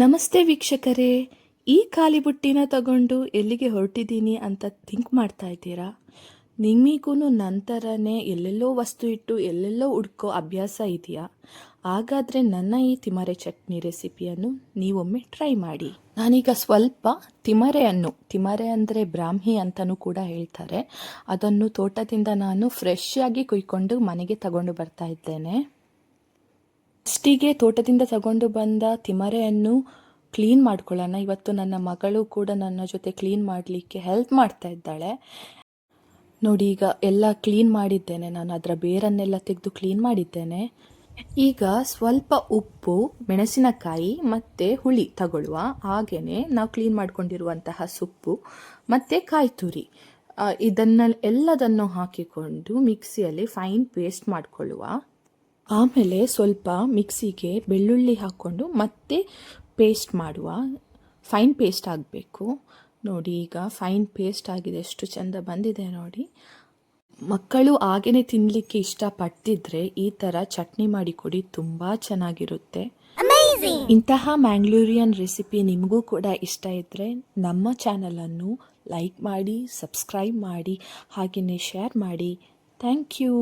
ನಮಸ್ತೆ ವೀಕ್ಷಕರೇ, ಈ ಖಾಲಿ ಬುಟ್ಟಿನ ತಗೊಂಡು ಎಲ್ಲಿಗೆ ಹೊರಟಿದ್ದೀನಿ ಅಂತ ಥಿಂಕ್ ಮಾಡ್ತಾ ಇದ್ದೀರಾ? ನಿಮಗೂ ನಂತರನೇ ಎಲ್ಲೆಲ್ಲೋ ವಸ್ತು ಇಟ್ಟು ಎಲ್ಲೆಲ್ಲೋ ಹುಡ್ಕೋ ಅಭ್ಯಾಸ ಇದೆಯಾ? ಹಾಗಾದರೆ ನನ್ನ ಈ ತಿಮರೆ ಚಟ್ನಿ ರೆಸಿಪಿಯನ್ನು ನೀವೊಮ್ಮೆ ಟ್ರೈ ಮಾಡಿ. ನಾನೀಗ ಸ್ವಲ್ಪ ತಿಮರೆಯನ್ನು, ತಿಮರೆ ಅಂದರೆ ಬ್ರಾಹ್ಮಿ ಅಂತಲೂ ಕೂಡ ಹೇಳ್ತಾರೆ. ಅದನ್ನು ತೋಟದಿಂದ ನಾನು ಫ್ರೆಶ್ ಆಗಿ ಕುಯ್ಕೊಂಡು ಮನೆಗೆ ತಗೊಂಡು ಬರ್ತಾ ಇದ್ದೇನೆ. ಫಸ್ಟಿಗೆ ತೋಟದಿಂದ ತಗೊಂಡು ಬಂದ ತಿಮರೆಯನ್ನು ಕ್ಲೀನ್ ಮಾಡ್ಕೊಳ್ಳೋಣ. ಇವತ್ತು ನನ್ನ ಮಗಳು ಕೂಡ ನನ್ನ ಜೊತೆ ಕ್ಲೀನ್ ಮಾಡಲಿಕ್ಕೆ ಹೆಲ್ಪ್ ಮಾಡ್ತಾ ಇದ್ದಾಳೆ. ನೋಡಿ, ಈಗ ಎಲ್ಲ ಕ್ಲೀನ್ ಮಾಡಿದ್ದೇನೆ. ನಾನು ಅದರ ಬೇರನ್ನೆಲ್ಲ ತೆಗೆದು ಕ್ಲೀನ್ ಮಾಡಿದ್ದೇನೆ. ಈಗ ಸ್ವಲ್ಪ ಉಪ್ಪು, ಮೆಣಸಿನಕಾಯಿ ಮತ್ತು ಹುಳಿ ತಗೊಳ್ಳುವ ಹಾಗೆಯೇ ನಾವು ಕ್ಲೀನ್ ಮಾಡ್ಕೊಂಡಿರುವಂತಹ ಸೊಪ್ಪು ಮತ್ತು ಕಾಯಿ ತುರಿ ಎಲ್ಲದನ್ನು ಹಾಕಿಕೊಂಡು ಮಿಕ್ಸಿಯಲ್ಲಿ ಫೈನ್ ಪೇಸ್ಟ್ ಮಾಡಿಕೊಳ್ಳುವ. ಆಮೇಲೆ ಸ್ವಲ್ಪ ಮಿಕ್ಸಿಗೆ ಬೆಳ್ಳುಳ್ಳಿ ಹಾಕ್ಕೊಂಡು ಮತ್ತೆ ಪೇಸ್ಟ್ ಮಾಡುವ. ಫೈನ್ ಪೇಸ್ಟ್ ಆಗಬೇಕು. ನೋಡಿ ಈಗ ಫೈನ್ ಪೇಸ್ಟ್ ಆಗಿದೆ. ಎಷ್ಟು ಚೆಂದ ಬಂದಿದೆ ನೋಡಿ. ಮಕ್ಕಳು ಹಾಗೆಯೇ ತಿನ್ನಲಿಕ್ಕೆ ಇಷ್ಟಪಡ್ತಿದ್ರೆ ಈ ಥರ ಚಟ್ನಿ ಮಾಡಿ ಕೊಡಿ. ತುಂಬ ಚೆನ್ನಾಗಿರುತ್ತೆ. ಇಂತಹ ಮ್ಯಾಂಗ್ಳೂರಿಯನ್ ರೆಸಿಪಿ ನಿಮಗೂ ಕೂಡ ಇಷ್ಟ ಇದ್ದರೆ ನಮ್ಮ ಚಾನಲನ್ನು ಲೈಕ್ ಮಾಡಿ ಸಬ್ಸ್ಕ್ರೈಬ್ ಮಾಡಿ ಹಾಗೆಯೇ ಶೇರ್ ಮಾಡಿ. Thank you.